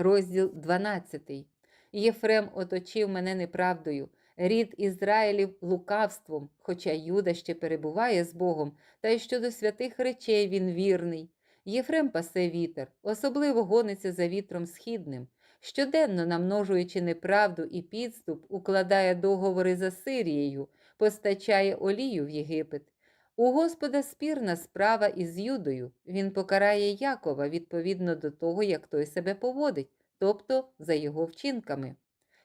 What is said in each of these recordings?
Розділ 12. Єфрем оточив мене неправдою, рід Ізраїлів лукавством, хоча Юда ще перебуває з Богом, та й щодо святих речей він вірний. Єфрем пасе вітер, особливо гониться за вітром східним. Щоденно, намножуючи неправду і підступ, укладає договори з Асирією, постачає олію в Єгипет. У Господа спірна справа із Юдою. Він покарає Якова відповідно до того, як той себе поводить, тобто за його вчинками.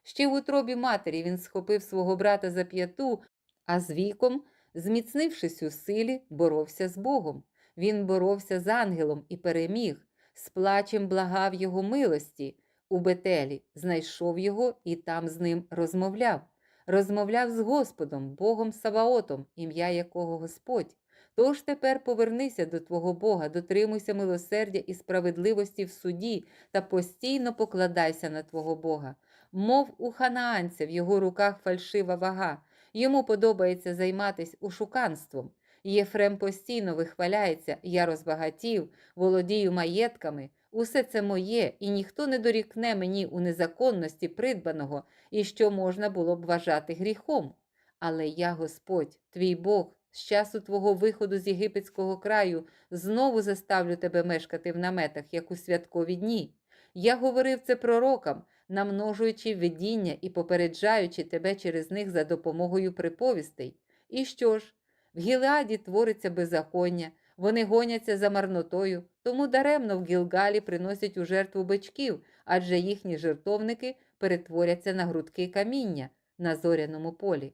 Ще в утробі матері він схопив свого брата за п'яту, а з віком, зміцнившись у силі, боровся з Богом. Він боровся з ангелом і переміг, з плачем благав його милості у Бетелі, знайшов його і там з ним розмовляв. Розмовляв з Господом, Богом Саваотом, ім'я якого Господь. Тож тепер повернися до твого Бога, дотримуйся милосердя і справедливості в суді та постійно покладайся на твого Бога. Мов у ханаанця в його руках фальшива вага. Йому подобається займатися ушуканством. Єфрем постійно вихваляється, я розбагатів, володію маєтками. Усе це моє, і ніхто не дорікне мені у незаконності придбаного, і що можна було б вважати гріхом. Але я, Господь, твій Бог, з часу твого виходу з єгипетського краю, знову заставлю тебе мешкати в наметах, як у святкові дні. Я говорив це пророкам, намножуючи видіння і попереджаючи тебе через них за допомогою приповістей. І що ж? В Гілеаді твориться беззаконня, вони гоняться за марнотою, тому даремно в Гілгалі приносять у жертву бичків, адже їхні жертовники перетворяться на грудки каміння на зоряному полі.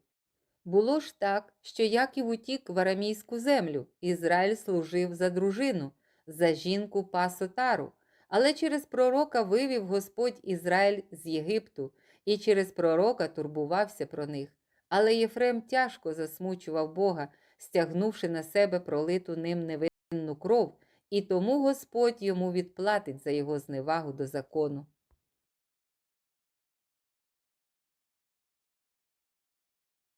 Було ж так, що Яків утік в арамійську землю, Ізраїль служив за дружину, за жінку пасотару, але через пророка вивів Господь Ізраїль з Єгипту і через пророка турбувався про них. Але Єфрем тяжко засмучував Бога, стягнувши на себе пролиту ним невинну кров, і тому Господь йому відплатить за його зневагу до закону.